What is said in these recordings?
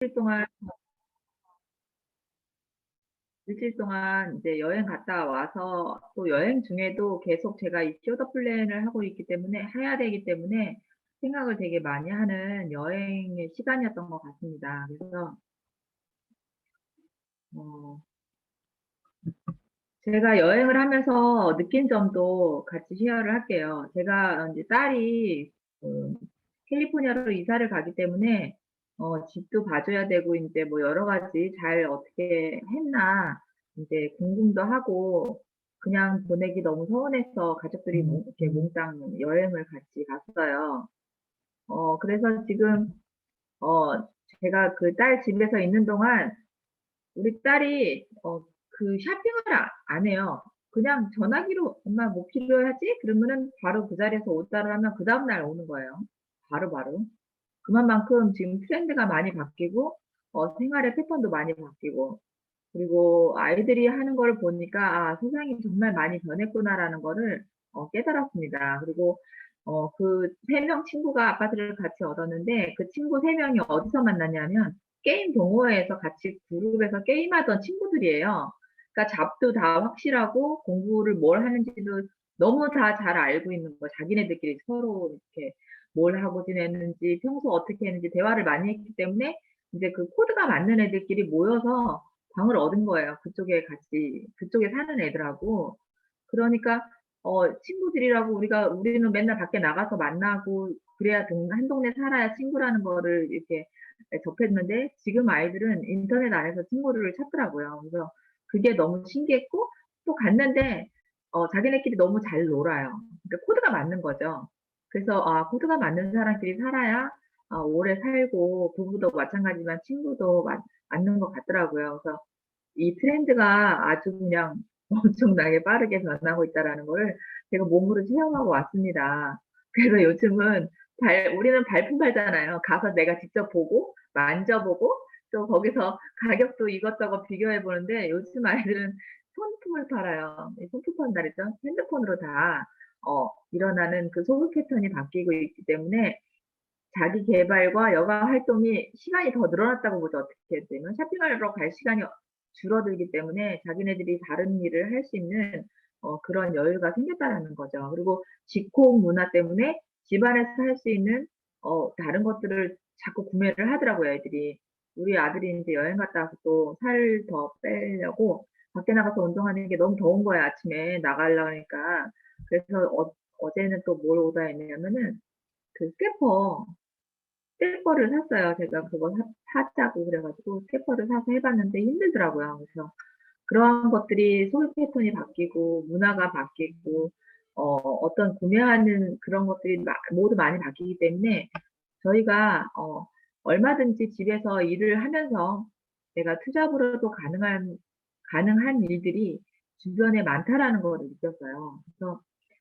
일주일 동안 일주일 동안 이제 여행 갔다 와서 또 여행 중에도 계속 제가 이 쇼더 플랜을 하고 있기 때문에 해야 되기 때문에 생각을 되게 많이 하는 여행의 시간이었던 것 같습니다. 그래서 어 제가 여행을 하면서 느낀 점도 같이 쉐어를 할게요. 제가 인제 딸이 그 캘리포니아로 이사를 가기 때문에 어 집도 봐 줘야 되고 인제 뭐 여러 가지 잘 어떻게 했나 인제 궁금도 하고 그냥 보내기 너무 서운해서 가족들이 뭐 이렇게 몽땅 여행을 같이 갔어요. 어 그래서 지금 어 제가 그 딸 집에서 있는 동안 우리 딸이 어그 쇼핑을 아 안 해요. 그냥 전화기로 "엄마 뭐 필요하지?" 그러면은 바로 그 자리에서 오더를 하면 그 다음 날 오는 거예요, 바로 바로. 그만큼 지금 트렌드가 많이 바뀌고 어 생활의 패턴도 많이 바뀌고 그리고 아이들이 하는 거를 보니까 '아 세상이 정말 많이 변했구나.'라는 거를 어 깨달았습니다. 그리고 어그3명 친구가 아파트를 같이 얻었는데 그 친구 3 명이 어디서 만났냐면 게임 동호회에서 같이 그룹에서 게임하던 친구들이에요. 그러니까 잡도 다 확실하고 공부를 뭘 하는지도 너무 다 잘 알고 있는 거예요. 자기네들끼리 서로 이렇게 뭘 하고 지냈는지 평소 어떻게 했는지 대화를 많이 했기 때문에 인제 그 코드가 맞는 애들끼리 모여서 방을 얻은 거예요, 그쪽에 같이 그쪽에 사는 애들하고. 그러니까 어 친구들이라고 우리가 우리는 맨날 밖에 나가서 만나고 그래야 동 한 동네 살아야 친구라는 거를 이렇게 예 접했는데 지금 아이들은 인터넷 안에서 친구를 찾더라고요. 그래서 그게 너무 신기했고 또 갔는데 어 자기네끼리 너무 잘 놀아요. 그러니까 코드가 맞는 거죠. 그래서 '아 코드가 맞는 사람끼리 살아야 아 오래 살고 부부도 마찬가지지만 친구도 맞 맞는 것 같더라고요.' 그래서 이 트렌드가 아주 그냥 엄청나게 빠르게 변하고 있다라는 거를 제가 몸으로 체험하고 왔습니다. 그래서 요즘은 발 우리는 발품 팔잖아요. 가서 내가 직접 보고 만져보고 또 거기서 가격도 이것저것 비교해 보는데 요즘 아이들은 손품을 팔아요. 이 손품 판다 그랬죠? 핸드폰으로 다 어 일어나는 그 소비 패턴이 바뀌고 있기 때문에 자기 계발과 여가 활동이 시간이 더 늘어났다고 보죠, 어떻게 되면. 쇼핑하러 갈 시간이 줄어들기 때문에 자기네들이 다른 일을 할 수 있는 어 그런 여유가 생겼다라는 거죠. 그리고 집콕 문화 때문에 집안에서 할 수 있는 어 다른 것들을 자꾸 구매를 하더라고요, 애들이. 우리 아들이 인제 여행 갔다 와서 또 살 더 빼려고 밖에 나가서 운동하는 게 너무 더운 거예요, 아침에 나가려 그러니까. 그래서 어 어제는 또 뭘 오더 했냐면은 그 스캐퍼, 스캐퍼를 샀어요. 제가 그거 사 사자고 그래 가지고 스캐퍼를 사서 해 봤는데 힘들더라고요. 그래서 그러한 것들이 소비 패턴이 바뀌고 문화가 바뀌고 어 어떤 구매하는 그런 것들이 마 모두 많이 바뀌기 때문에 저희가 어 얼마든지 집에서 일을 하면서 내가 투잡으로도 가능한 가능한 일들이 주변에 많다라는 거를 느꼈어요. 그래서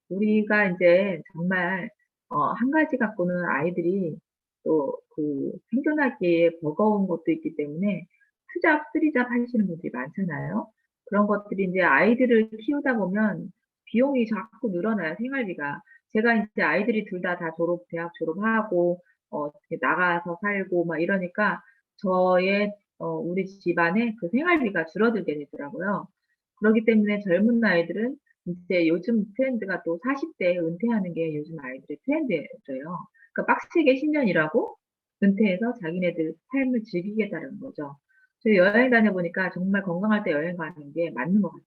우리가 인제 정말 어 한 가지 갖고는 아이들이 또 그 생존하기에 버거운 것도 있기 때문에 투잡, 쓰리잡 하시는 분들이 많잖아요. 그런 것들이 인제 아이들을 키우다 보면 비용이 자꾸 늘어나요, 생활비가. 제가 인제 아이들이 둘 다, 다 졸업 대학 졸업하고 어 나가서 살고 막 이러니까 저의 어 우리 집안의 그 생활비가 줄어들게 되더라고요. 그러기 때문에 젊은 아이들은 인제 요즘 트렌드가 또 40 대에 은퇴하는 게 요즘 아이들의 트렌드래요. 그러니까 빡세게 10년 일하고 은퇴해서 자기네들 삶을 즐기겠다는 거죠. 제가 여행 다녀보니까 정말 건강할 때 여행 가는 게 맞는 것 같아요.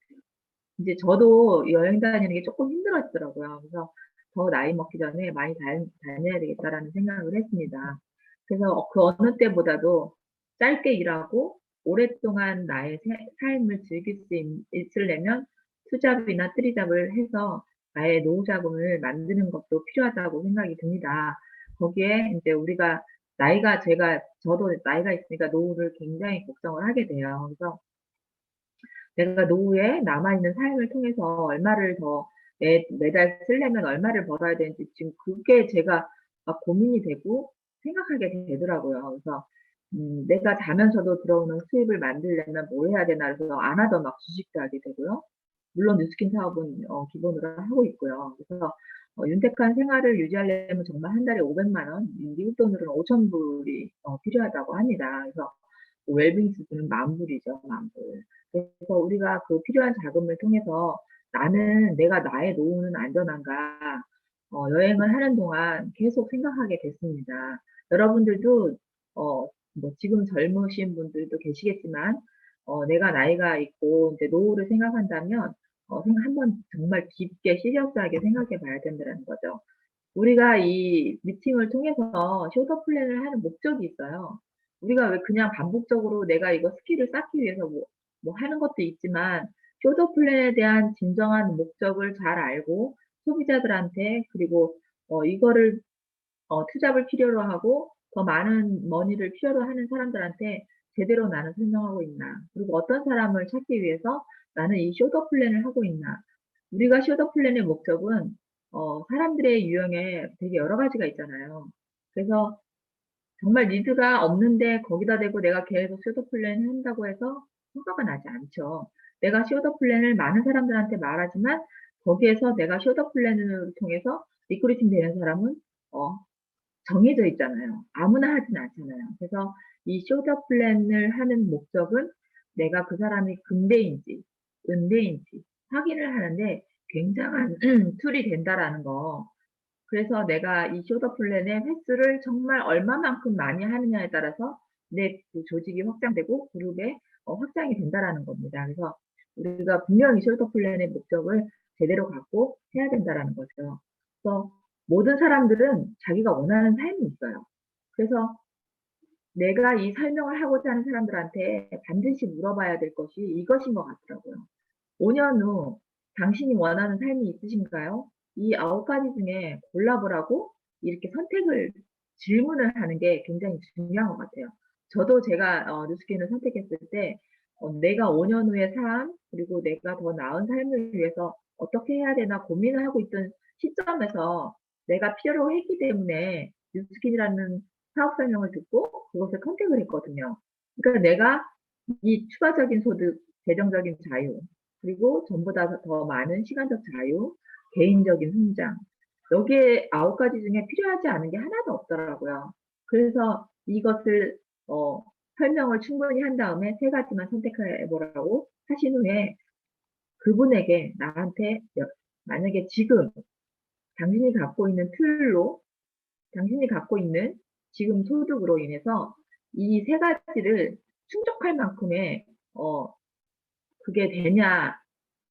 이제 저도 여행 다니는 게 쪼끔 힘들었더라고요. 그래서 '더 나이 먹기 전에 많이 다녀 다녀야 되겠다.'라는 생각을 했습니다. 그래서 어그 어느 때보다도 짧게 일하고 오랫동안 나의 새 삶을 즐길 수있 있으려면 투잡이나 쓰리잡을 해서 나의 노후 자금을 만드는 것도 필요하다고 생각이 듭니다. 거기에 인제 우리가 나이가 제가 저도 나이가 있으니까 노후를 굉장히 걱정을 하게 돼요. 그래서 내가 노후에 남아 있는 삶을 통해서 얼마를 더 매 매달 쓰려면 얼마를 벌어야 되는지 지금 그게 제가 막 고민이 되고 생각하게 되더라고요. 그래서 음 '내가 자면서도 들어오는 수입을 만들려면 뭘 해야 되나.' 그래서 안 하던 막 주식도 하게 되고요. 물론 뉴스킨 사업은 어 기본으로 하고 있고요. 그래서 어, 윤택한 생활을 유지하려면 정말 한 달에 500만 원, 미국 돈으로는 5천 불이 어, 필요하다고 합니다. 그래서 웰빙 수준은 만 불이죠, 만 불. 그래서 우리가 그 필요한 자금을 통해서 나는 내가 나의 노후는 안전한가 어, 여행을 하는 동안 계속 생각하게 됐습니다. 여러분들도 어, 뭐 지금 젊으신 분들도 계시겠지만 어, 내가 나이가 있고 이제 노후를 생각한다면 어, 한번 정말 깊게 시리어스하게 생각해 봐야 된다는 거죠. 우리가 이 미팅을 통해서 쇼더 플랜을 하는 목적이 있어요. 우리가 왜 그냥 반복적으로 내가 이거 스킬을 쌓기 위해서 뭐, 뭐 하는 것도 있지만 쇼더 플랜에 대한 진정한 목적을 잘 알고 소비자들한테 그리고 어, 이거를 어, 투잡을 필요로 하고 더 많은 머니를 필요로 하는 사람들한테 제대로 나는 설명하고 있나 그리고 어떤 사람을 찾기 위해서 나는 이 쇼더 플랜을 하고 있나 우리가 쇼더 플랜의 목적은 어, 사람들의 유형에 되게 여러 가지가 있잖아요. 그래서 정말 니드가 없는데 거기다 대고 내가 계속 쇼더 플랜 한다고 해서 성과가 나지 않죠. 내가 쇼더 플랜을 많은 사람들한테 말하지만 거기에서 내가 쇼더 플랜을 통해서 리크루팅 되는 사람은 어, 정해져 있잖아요. 아무나 하진 않잖아요. 그래서 이 쇼더 플랜을 하는 목적은 내가 그 사람이 금대인지 은대인지 확인을 하는데 굉장한 툴이 된다라는 거. 그래서 내가 이 쇼더 플랜의 횟수를 정말 얼마만큼 많이 하느냐에 따라서 내그 조직이 확장되고 그룹에 어, 확장이 된다라는 겁니다. 그래서 우리가 분명히 쇼더 플랜의 목적을 제대로 갖고 해야 된다라는 거죠. 그래서 모든 사람들은 자기가 원하는 삶이 있어요. 그래서 내가 이 설명을 하고자 하는 사람들한테 반드시 물어봐야 될 것이 이것인 것 같더라고요. 5년 후 당신이 원하는 삶이 있으신가요? 이 아홉 가지 중에 골라보라고 이렇게 선택을 질문을 하는 게 굉장히 중요한 것 같아요. 저도 제가 어, 뉴스킨을 선택했을 때 어, 내가 5년 후의 삶 그리고 내가 더 나은 삶을 위해서 어떻게 해야 되나 고민을 하고 있던 시점에서 내가 필요로 했기 때문에 뉴스킨이라는 사업 설명을 듣고 그것을 선택을 했거든요. 그러니까 내가 이 추가적인 소득, 재정적인 자유, 그리고 전보다 더 많은 시간적 자유, 개인적인 성장. 여기에 아홉 가지 중에 필요하지 않은 게 하나도 없더라고요. 그래서 이것을 어, 설명을 충분히 한 다음에 세 가지만 선택해 보라고 하신 후에 그분에게 나한테 만약에 지금 당신이 갖고 있는 틀로 당신이 갖고 있는 지금 소득으로 인해서 이 세 가지를 충족할 만큼의 어 그게 되냐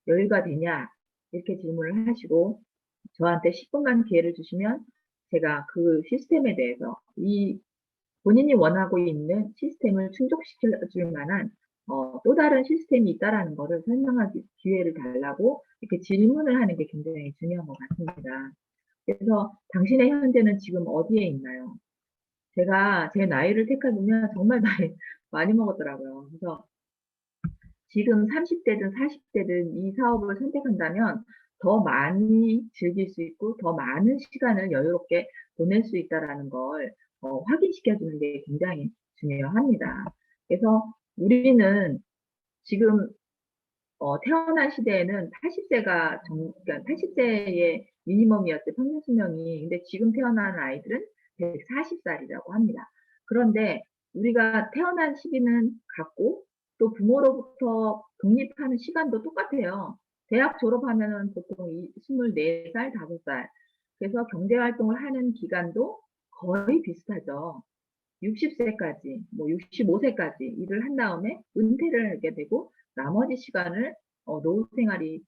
여유가 되냐 이렇게 질문을 하시고 저한테 10분간 기회를 주시면 제가 그 시스템에 대해서 이 본인이 원하고 있는 시스템을 충족시킬 줄 만한 어, 또 다른 시스템이 있다라는 것을 설명하기 기회를 달라고 이렇게 질문을 하는 게 굉장히 중요한 것 같습니다. 그래서 당신의 현재는 지금 어디에 있나요? 제가 제 나이를 택해보면 정말 나이 많이 먹었더라고요. 그래서 지금 30대든 40대든 이 사업을 선택한다면 더 많이 즐길 수 있고 더 많은 시간을 여유롭게 보낼 수 있다라는 걸 어, 확인시켜주는 게 굉장히 중요합니다. 그래서 우리는 지금 어, 태어난 시대에는 80세가 정, 그러니까 80세의 미니멈이었대 평균 수명이 근데 지금 태어난 아이들은 140살이라고 합니다. 그런데 우리가 태어난 시기는 같고 또 부모로부터 독립하는 시간도 똑같아요. 대학 졸업하면은 보통 24살, 5살. 그래서 경제활동을 하는 기간도 거의 비슷하죠. 60세까지, 뭐 65세까지 일을 한 다음에 은퇴를 하게 되고 나머지 시간을 어, 노후 생활이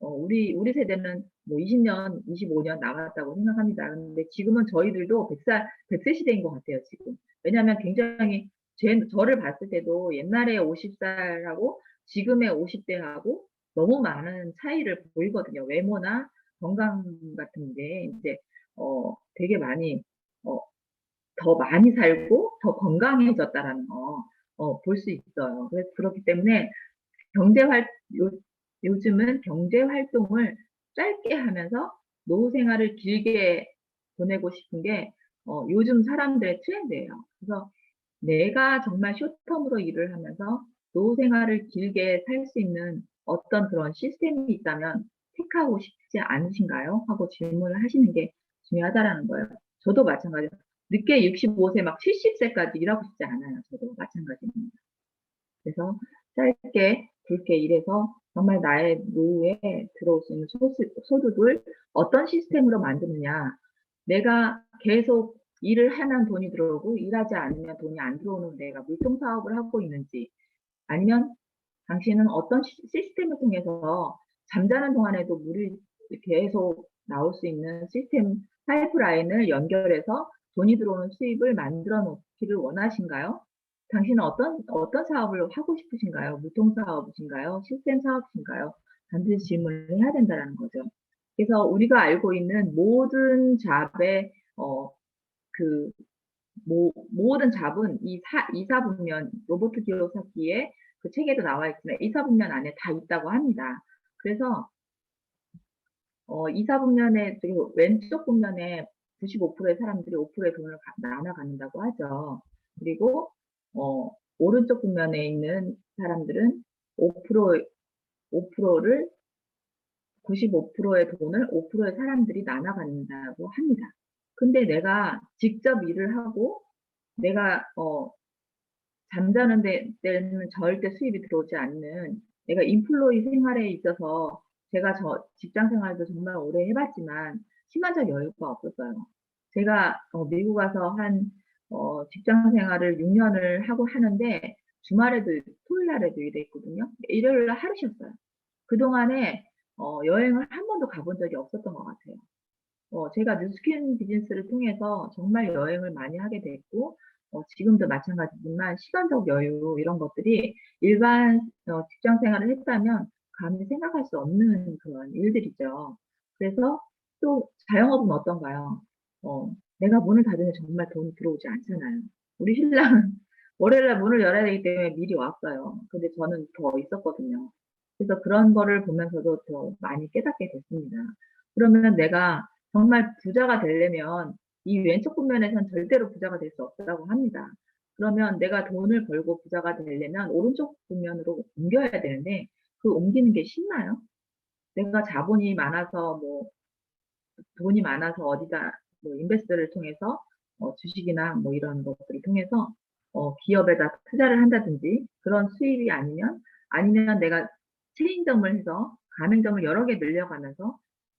어, 우리 우리 세대는 뭐 20년, 25년 남았다고 생각합니다. 근데 지금은 저희들도 100살, 100세 시대인 것 같아요, 지금. 왜냐하면 굉장히 제, 저를 봤을 때도 옛날에 50살하고 지금의 50대하고 너무 많은 차이를 보이거든요. 외모나 건강 같은 게 이제 어, 되게 많이 어, 더 많이 살고 더 건강해졌다라는 거 어, 볼 수 있어요. 그래서 그렇기 때문에 경제활 요, 요즘은 경제 활동을 짧게 하면서 노후 생활을 길게 보내고 싶은 게 어, 요즘 사람들의 트렌드예요. 그래서 내가 정말 쇼텀으로 일을 하면서 노후 생활을 길게 살 수 있는 어떤 그런 시스템이 있다면 택하고 싶지 않으신가요? 하고 질문을 하시는 게 중요하다라는 거예요. 저도 마찬가지예요. 늦게 65세 막 70세까지 일하고 싶지 않아요. 저도 마찬가지입니다. 그래서 짧게 굵게 일해서 정말 나의 노후에 들어올 수 있는 소득을 어떤 시스템으로 만드느냐. 내가 계속 일을 하면 돈이 들어오고 일하지 않으면 돈이 안 들어오는 내가 물통 사업을 하고 있는지 아니면 당신은 어떤 시- 시스템을 통해서 잠자는 동안에도 물이 계속 나올 수 있는 시스템 파이프라인을 연결해서 돈이 들어오는 수입을 만들어 놓기를 원하신가요? 당신은 어떤 어떤 사업을 하고 싶으신가요? 무통 사업이신가요? 시스템 사업이신가요? 반드시 질문을 해야 된다는 거죠. 그래서 우리가 알고 있는 모든 잡의 어, 그 모, 모든 잡은 이 사, 이사분면 로버트 기요사키의 그 책에도 나와 있지만 이사분면 안에 다 있다고 합니다. 그래서 어, 이사분면의 왼쪽 분면에 95%의 사람들이 5%의 돈을 가- 나눠 갖는다고 하죠. 그리고 어, 오른쪽 분면에 있는 사람들은 5% 5%를 95%의 돈을 5%의 사람들이 나눠 갖는다고 합니다. 근데 내가 직접 일을 하고 내가 어 잠자는 데, 때는 절대 수입이 들어오지 않는 내가 인플로이 생활에 있어서 제가 저 직장 생활도 정말 오래 해봤지만 시간적 여유가 없었어요. 제가 어, 미국 가서 한 어, 직장 생활을 6년을 하고 하는데 주말에도 토요일 날에도 일했거든요. 일요일 날 하루 쉬었어요. 그동안에 어, 여행을 한 번도 가본 적이 없었던 것 같아요. 어, 제가 뉴스킨 비즈니스를 통해서 정말 여행을 많이 하게 됐고, 어, 지금도 마찬가지지만 시간적 여유 이런 것들이 일반 어, 직장 생활을 했다면 감히 생각할 수 없는 그런 일들이죠. 그래서 또 자영업은 어떤가요? 어, 내가 문을 닫으면 정말 돈이 들어오지 않잖아요. 우리 신랑은 월요일날 문을 열어야 되기 때문에 미리 왔어요. 근데 저는 더 있었거든요. 그래서 그런 거를 보면서도 더 많이 깨닫게 됐습니다. 그러면 내가 정말 부자가 되려면 이 왼쪽 분면에선 절대로 부자가 될 수 없다고 합니다. 그러면 내가 돈을 벌고 부자가 되려면 오른쪽 분면으로 옮겨야 되는데 그 옮기는 게 쉽나요? 내가 자본이 많아서 뭐 돈이 많아서 어디다 뭐 인베스트를 통해서 어, 주식이나 뭐 이런 것들을 통해서 어, 기업에다 투자를 한다든지 그런 수입이 아니면 아니면 내가 체인점을 해서 가맹점을 여러 개 늘려가면서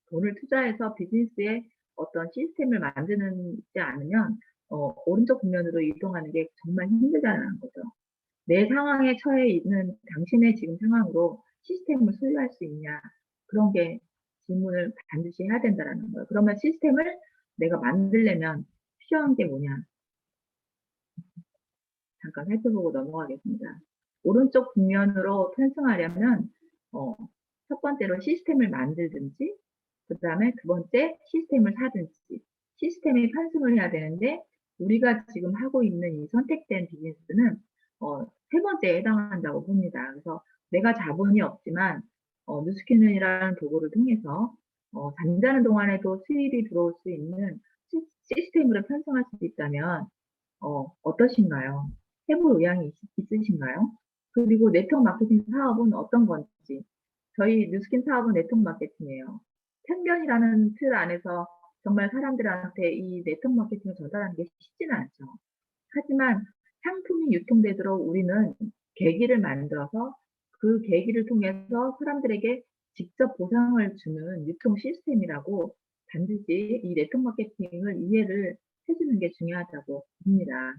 돈을 투자해서 비즈니스에 어떤 시스템을 만드는지 않으면 어, 오른쪽 분면으로 이동하는 게 정말 힘들다는 거죠. 내 상황에 처해 있는 당신의 지금 상황으로 시스템을 소유할 수 있냐 그런 게 질문을 반드시 해야 된다는 거예요. 그러면 시스템을 내가 만들려면 필요한 게 뭐냐? 잠깐 살펴보고 넘어가겠습니다. 오른쪽 분면으로 편승하려면 어, 첫 번째로 시스템을 만들든지 그 다음에 두 번째 시스템을 사든지 시스템에 편승을 해야 되는데 우리가 지금 하고 있는 이 선택된 비즈니스는 어, 세 번째에 해당한다고 봅니다. 그래서 내가 자본이 없지만 어, 뉴스캐는이라는 도구를 통해서 어, 잠자는 동안에도 수입이 들어올 수 있는 시, 시스템으로 편성할 수 있다면 어, 어떠신가요? 해볼 의향이 있, 있으신가요? 그리고 네트워크 마케팅 사업은 어떤 건지 저희 뉴스킨 사업은 네트워크 마케팅이에요. 편견이라는 틀 안에서 정말 사람들한테 이 네트워크 마케팅을 전달하는 게 쉽지는 않죠. 하지만 상품이 유통되도록 우리는 계기를 만들어서 그 계기를 통해서 사람들에게 직접 보상을 주는 유통 시스템이라고 반드시 이 네트워크 마케팅을 이해를 해주는 게 중요하다고 봅니다.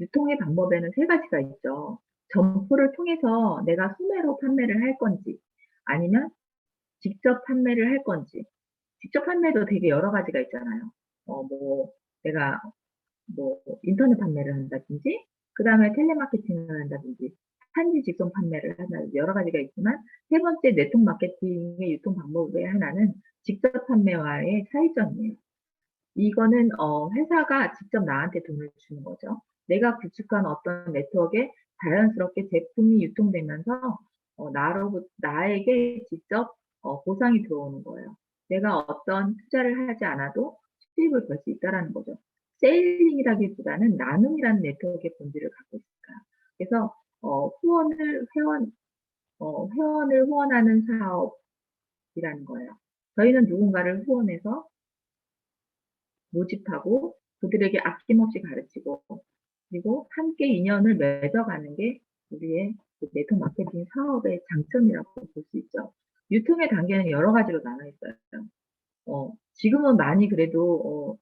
유통의 방법에는 세 가지가 있죠. 점포를 통해서 내가 소매로 판매를 할 건지 아니면 직접 판매를 할 건지 직접 판매도 되게 여러 가지가 있잖아요. 어, 뭐 내가 뭐 인터넷 판매를 한다든지 그 다음에 텔레마케팅을 한다든지 산지 직송 판매를 한다든지 여러 가지가 있지만 세 번째 네트워크 마케팅의 유통 방법의 하나는 직접 판매와의 차이점이에요. 이거는 어, 회사가 직접 나한테 돈을 주는 거죠. 내가 구축한 어떤 네트워크에 자연스럽게 제품이 유통되면서 어, 나로 나에게 직접 어, 보상이 들어오는 거예요. 내가 어떤 투자를 하지 않아도 수입을 벌 수 있다라는 거죠. 세일링이라기보다는 나눔이라는 네트워크의 본질을 갖고 있을까. 그래서 어, 후원을 회원 어, 회원을 후원하는 사업 이라는 거예요. 저희는 누군가를 후원해서 모집하고 그들에게 아낌없이 가르치고 그리고 함께 인연을 맺어가는 게 우리의 그 네트워크 마케팅 사업의 장점이라고 볼 수 있죠. 유통의 단계는 여러 가지로 나눠 있어요. 어, 지금은 많이 그래도 어,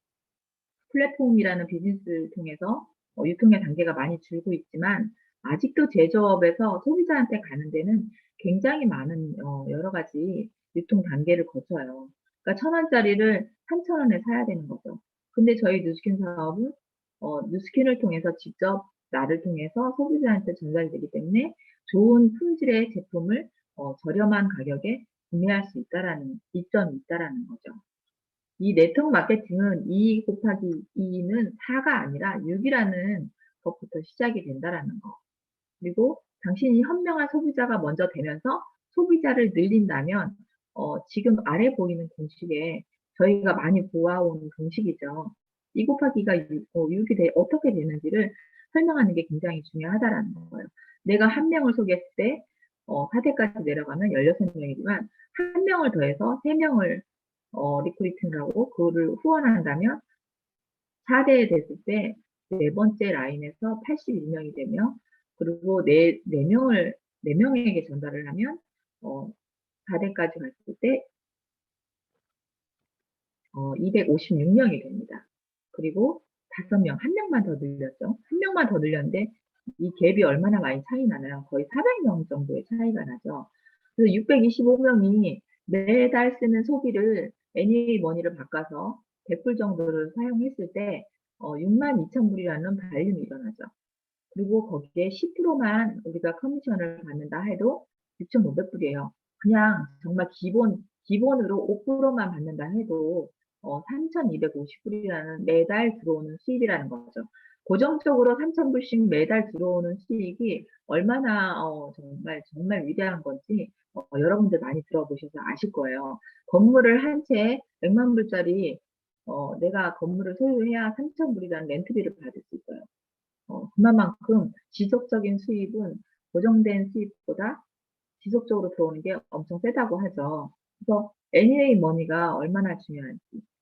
플랫폼이라는 비즈니스를 통해서 어, 유통의 단계가 많이 줄고 있지만 아직도 제조업에서 소비자한테 가는 데는 굉장히 많은 어, 여러 가지 유통 단계를 거쳐요. 그러니까 천 원짜리를 삼천 원에 사야 되는 거죠. 근데 저희 뉴스킨 사업은 어, 뉴스킨을 통해서 직접 나를 통해서 소비자한테 전달되기 때문에 좋은 품질의 제품을 어, 저렴한 가격에 구매할 수 있다라는 이점이 있다라는 거죠. 이 네트워크 마케팅은 2 곱하기 2는 4가 아니라 6이라는 것부터 시작이 된다라는 거. 그리고 당신이 현명한 소비자가 먼저 되면서 소비자를 늘린다면 어, 지금 아래 보이는 공식에 저희가 많이 보아온 공식이죠. 2 곱하기가 6, 어, 6이 돼, 어떻게 되는지를 설명하는 게 굉장히 중요하다라는 거예요. 내가 한 명을 소개했을 때 어, 4대까지 내려가면 16명이지만 한 명을 더해서 3명을 어, 리크루팅을 하고 그거를 후원한다면 4대에 됐을 때 네 번째 라인에서 81명이 되며 그리고 네, 네 명을 네 명에게 전달을 하면 어, 4대까지 갔을 때 어, 256명이 됩니다. 그리고 5명, 한 명만 더 늘렸죠. 한 명만 더 늘렸는데 이 갭이 얼마나 많이 차이 나나요? 거의 400명 정도의 차이가 나죠. 그래서 625명이 매달 쓰는 소비를 NEA 머니를 바꿔서 100불 정도를 사용했을 때 어, 6만 2천 불이라는 발림이 일어나죠. 그리고 거기에 10%만 우리가 커미션을 받는다 해도 6,500불이에요. 그냥 정말 기본, 기본으로 5%만 받는다 해도 어, 3,250불이라는 매달 들어오는 수입이라는 거죠. 고정적으로 3,000불씩 매달 들어오는 수익이 얼마나 어, 정말 정말 위대한 건지 어, 여러분들 많이 들어보셔서 아실 거예요. 건물을 한 채 100만 불짜리 어, 내가 건물을 소유해야 3,000불이라는 렌트비를 받을 수 있어요. 어, 그만큼 지속적인 수입은 고정된 수입보다 지속적으로 들어오는 게 엄청 세다고 하죠. 그래서 NEA 머니가 얼마나 중요한지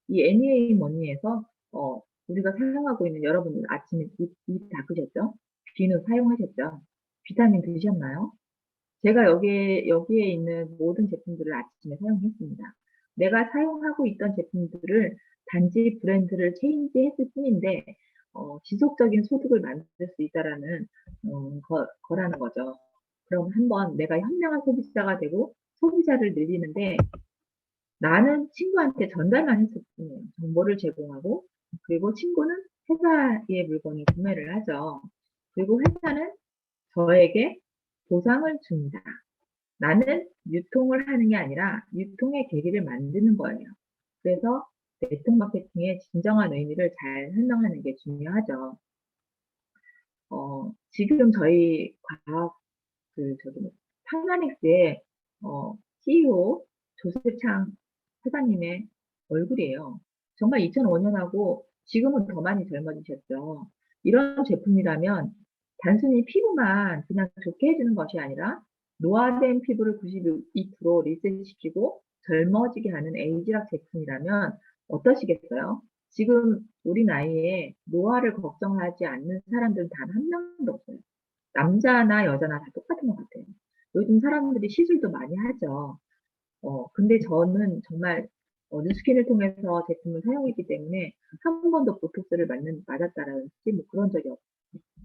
이 NEA 머니에서 어, 우리가 사용하고 있는 여러분들 아침에 입, 입 닦으셨죠? 비누 사용하셨죠? 비타민 드셨나요? 제가 여기에, 여기에 있는 모든 제품들을 아침에 사용했습니다. 내가 사용하고 있던 제품들을 단지 브랜드를 체인지 했을 뿐인데, 어, 지속적인 소득을 만들 수 있다라는, 어, 거, 거라는 거죠. 그럼 한번 내가 현명한 소비자가 되고 소비자를 늘리는데 나는 친구한테 전달만 했을 뿐이에요. 정보를 제공하고 그리고 친구는 회사의 물건을 구매를 하죠. 그리고 회사는 저에게 보상을 줍니다. 나는 유통을 하는 게 아니라 유통의 계기를 만드는 거예요. 그래서 네트워크 마케팅의 진정한 의미를 잘 설명하는 게 중요하죠. 어, 지금 저희 과학, 그, 저기, 파나닉스의, 어, CEO 조세창 사장님의 얼굴이에요. 정말 2005년하고 지금은 더 많이 젊어지셨죠. 이런 제품이라면 단순히 피부만 그냥 좋게 해주는 것이 아니라 노화된 피부를 92% 리셋시키고 젊어지게 하는 에이지락 제품이라면 어떠시겠어요? 지금 우리 나이에 노화를 걱정하지 않는 사람들은 단 한 명도 없어요. 남자나 여자나 다 똑같은 것 같아요. 요즘 사람들이 시술도 많이 하죠. 어, 근데 저는 정말 어, 뉴스킨을 통해서 제품을 사용했기 때문에 한 번도 보톡스를 맞는, 맞았다라든지 뭐 그런 적이 없,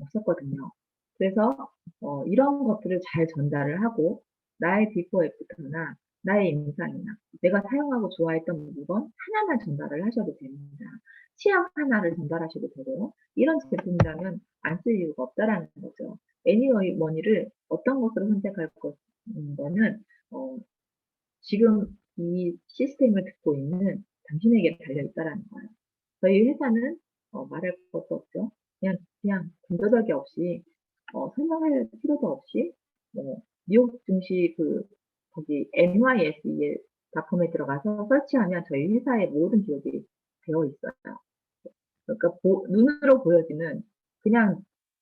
없었거든요. 그래서 어, 이런 것들을 잘 전달을 하고 나의 비포 애프터나 나의 임상이나 내가 사용하고 좋아했던 물건 하나만 전달을 하셔도 됩니다. 치약 하나를 전달하셔도 되고요. 이런 제품이라면 안 쓸 이유가 없다라는 거죠. 애니머니를 어떤 것으로 선택할 것은 어, 지금 이 시스템을 듣고 있는 당신에게 달려있다라는 거예요. 저희 회사는 어, 말할 것도 없죠. 그냥, 그냥 군더더기 없이, 어, 설명할 필요도 없이, 뭐, 뉴욕 증시 그, 거기 NYSE 닷컴에 들어가서 설치하면 저희 회사의 모든 기록이 되어 있어요. 그러니까 보, 눈으로 보여지는 그냥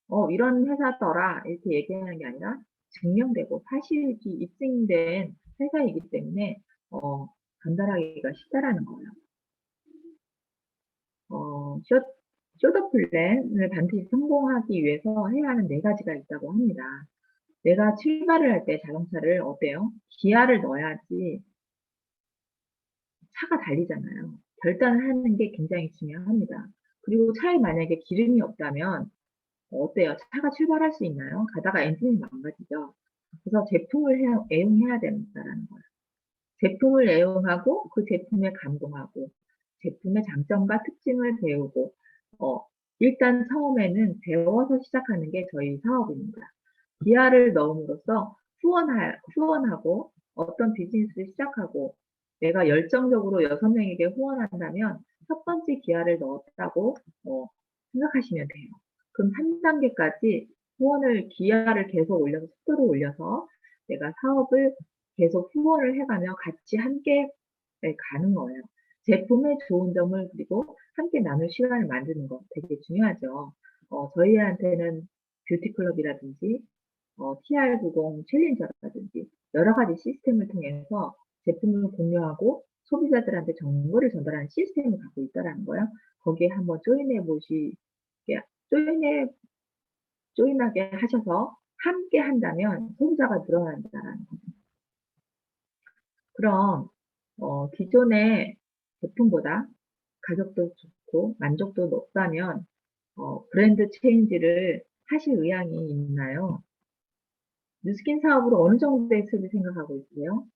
어 이런 회사더라 이렇게 얘기하는 게 아니라 증명되고 사실이 입증된 회사이기 때문에 어, 전달하기가 쉽다라는 거예요. 어, 쇼, 쇼더 플랜을 반드시 성공하기 위해서 해야 하는 네 가지가 있다고 합니다. 내가 출발을 할 때 자동차를 어때요? 기아를 넣어야지 차가 달리잖아요. 결단을 하는 게 굉장히 중요합니다. 그리고 차에 만약에 기름이 없다면 어때요? 차가 출발할 수 있나요? 가다가 엔진이 망가지죠. 그래서 제품을 해- 애용해야 된다는 거예요. 제품을 애용하고 그 제품에 감동하고 제품의 장점과 특징을 배우고 어, 일단 처음에는 배워서 시작하는 게 저희 사업입니다. 기아를 넣음으로써 후원하, 후원하고 어떤 비즈니스를 시작하고 내가 열정적으로 여섯 명에게 후원한다면 첫 번째 기아를 넣었다고 어, 생각하시면 돼요. 그럼 3단계까지 후원을 기아를 계속 올려서 속도를 올려서 내가 사업을 계속 후원을 해가며 같이 함께 네, 가는 거예요. 제품의 좋은 점을 그리고 함께 나눌 시간을 만드는 거 되게 중요하죠. 어, 저희한테는 뷰티클럽이라든지 어, TR90 챌린저라든지 여러 가지 시스템을 통해서 제품을 공유하고 소비자들한테 정보를 전달하는 시스템을 갖고 있다라는 거예요. 거기에 한번 조인해 보시, 조인해, 조인하게 하셔서 함께 한다면 소비자가 늘어난다라는 거죠. 그럼 어, 기존의 제품보다 가격도 좋고 만족도 높다면 어, 브랜드 체인지를 하실 의향이 있나요? 뉴스킨 사업으로 어느 정도의 수입을 생각하고 있으세요?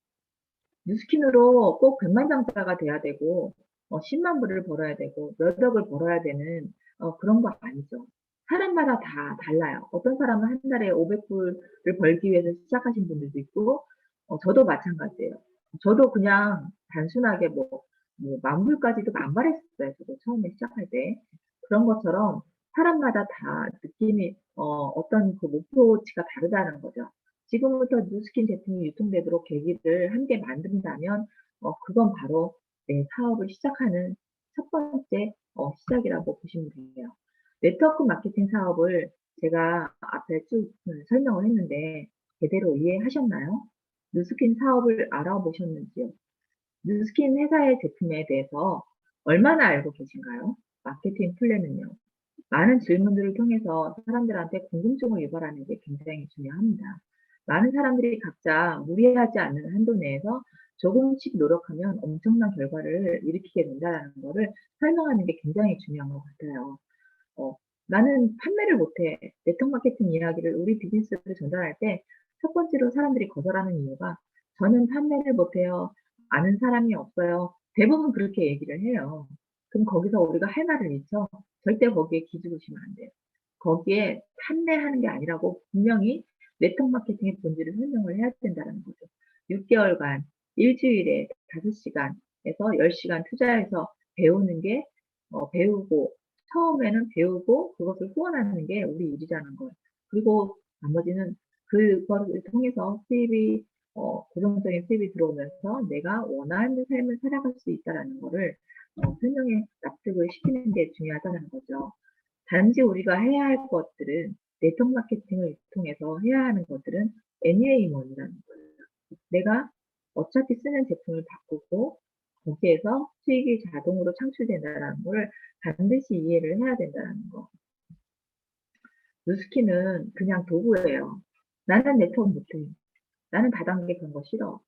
뉴스킨으로 꼭 100만 장자가 돼야 되고 어, 10만 불을 벌어야 되고 몇 억을 벌어야 되는 어, 그런 거 아니죠. 사람마다 다 달라요. 어떤 사람은 한 달에 500불을 벌기 위해서 시작하신 분들도 있고 어, 저도 마찬가지예요. 저도 그냥 단순하게 뭐, 뭐 만불까지도 안 바랬어요. 저도 처음에 시작할 때. 그런 것처럼 사람마다 다 느낌이 어, 어떤 그 목표치가 다르다는 거죠. 지금부터 뉴스킨 제품이 유통되도록 계기를 함께 만든다면 어, 그건 바로 내 사업을 시작하는 첫 번째 어, 시작이라고 보시면 돼요. 네트워크 마케팅 사업을 제가 앞에 쭉 설명을 했는데 제대로 이해하셨나요? 뉴스킨 사업을 알아보셨는지요? 뉴스킨 회사의 제품에 대해서 얼마나 알고 계신가요? 마케팅 플랜은요. 많은 질문들을 통해서 사람들한테 궁금증을 유발하는 게 굉장히 중요합니다. 많은 사람들이 각자 무리하지 않는 한도 내에서 조금씩 노력하면 엄청난 결과를 일으키게 된다는 것을 설명하는 게 굉장히 중요한 것 같아요. 어, 나는 판매를 못해. 네트워크 마케팅 이야기를 우리 비즈니스를 전달할 때 첫 번째로 사람들이 거절하는 이유가 저는 판매를 못해요. 아는 사람이 없어요. 대부분 그렇게 얘기를 해요. 그럼 거기서 우리가 할 말을 잃죠? 절대 거기에 기죽으시면 안 돼요. 거기에 판매하는 게 아니라고 분명히 네트워크 마케팅의 본질을 설명을 해야 된다는 거죠. 6개월간 일주일에 5시간에서 10시간 투자해서 배우는 게 어, 배우고 처음에는 배우고 그것을 후원하는 게 우리 일이라는 거예요. 그리고 나머지는 그것을 통해서 수입이 어, 고정적인 수입이 들어오면서 내가 원하는 삶을 살아갈 수 있다라는 거를 어, 설명에 납득을 시키는 게 중요하다는 거죠. 단지 우리가 해야 할 것들은 네트워크 마케팅을 통해서 해야 하는 것들은 anyway money라는 거예요. 내가 어차피 쓰는 제품을 바꾸고 거기에서 수익이 자동으로 창출된다는 걸 반드시 이해를 해야 된다는 거. 뉴스키는 그냥 도구예요. 나는 네트워크 못해. 나는 다단계 그런 거 싫어.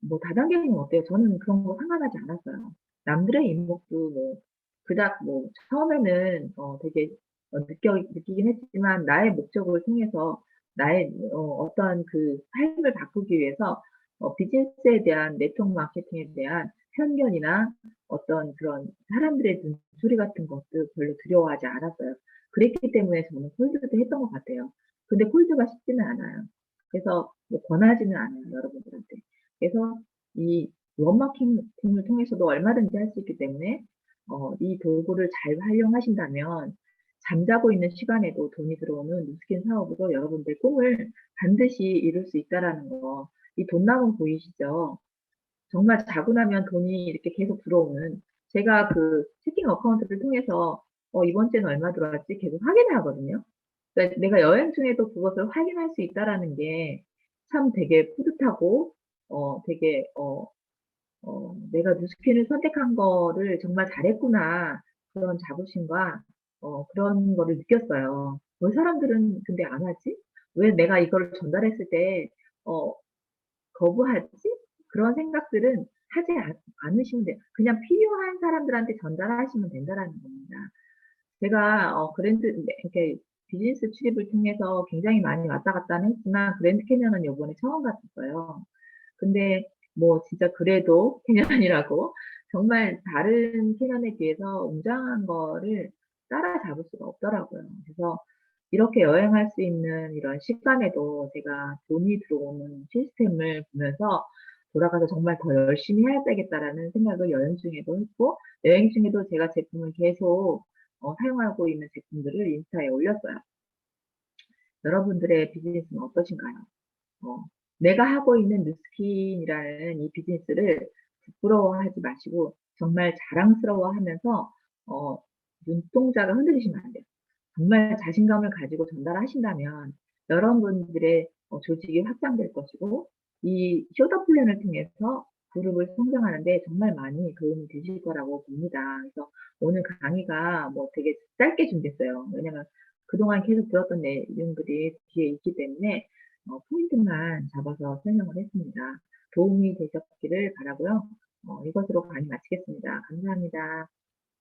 뭐 다단계는 어때요? 저는 그런 거 상관하지 않았어요. 남들의 이목도 뭐 그닥 뭐 처음에는 어 되게 어 느껴 느끼긴 했지만 나의 목적을 통해서 나의 어 어떤 그 삶을 바꾸기 위해서 어 비즈니스에 대한 네트워크 마케팅에 대한 편견이나 어떤 그런 사람들의 눈소리 같은 것도 별로 두려워하지 않았어요. 그랬기 때문에 저는 콜드도 했던 것 같아요. 근데 콜드가 쉽지는 않아요. 그래서 뭐 권하지는 않아요, 여러분들한테. 그래서 이 원마케팅을 통해서도 얼마든지 할 수 있기 때문에 어, 이 도구를 잘 활용하신다면 잠자고 있는 시간에도 돈이 들어오는 뉴스킨 사업으로 여러분들 꿈을 반드시 이룰 수 있다라는 거. 이 돈남은 보이시죠? 정말 자고 나면 돈이 이렇게 계속 들어오는 제가 그 채팅 어카운트를 통해서 어, 이번 주에는 얼마 들어왔지 계속 확인을 하거든요. 그러니까 내가 여행 중에도 그것을 확인할 수 있다라는 게 참 되게 뿌듯하고 어 되게 어 어, 내가 뉴스킨을 선택한 거를 정말 잘했구나. 그런 자부심과 어, 그런 거를 느꼈어요. 왜 사람들은 근데 안 하지? 왜 내가 이걸 전달했을 때 어, 거부하지? 그런 생각들은 하지 않, 않으시면 돼요. 그냥 필요한 사람들한테 전달하시면 된다라는 겁니다. 제가 어, 그랜드 이렇게 비즈니스 출입을 통해서 굉장히 많이 왔다 갔다는 했지만 그랜드 캐년은 요번에 처음 갔었어요. 근데 뭐 진짜 그래도 캐년이라고 정말 다른 캐년에 비해서 웅장한 거를 따라잡을 수가 없더라고요. 그래서 이렇게 여행할 수 있는 이런 시간에도 제가 돈이 들어오는 시스템을 보면서 돌아가서 정말 더 열심히 해야 되겠다라는 생각을 여행 중에도 했고 여행 중에도 제가 제품을 계속 어, 사용하고 있는 제품들을 인스타에 올렸어요. 여러분들의 비즈니스는 어떠신가요? 어, 내가 하고 있는 뉴스킨이라는 이 비즈니스를 부끄러워하지 마시고 정말 자랑스러워하면서 어, 눈동자가 흔들리시면 안 돼요. 정말 자신감을 가지고 전달하신다면 여러분들의 어, 조직이 확장될 것이고 이 쇼더 플랜을 통해서 그룹을 성장하는데 정말 많이 도움이 되실 거라고 봅니다. 그래서 오늘 강의가 뭐 되게 짧게 준비했어요. 왜냐면 그동안 계속 들었던 내용들이 뒤에 있기 때문에 어, 포인트만 잡아서 설명을 했습니다. 도움이 되셨기를 바라고요. 어, 이것으로 강의 마치겠습니다. 감사합니다.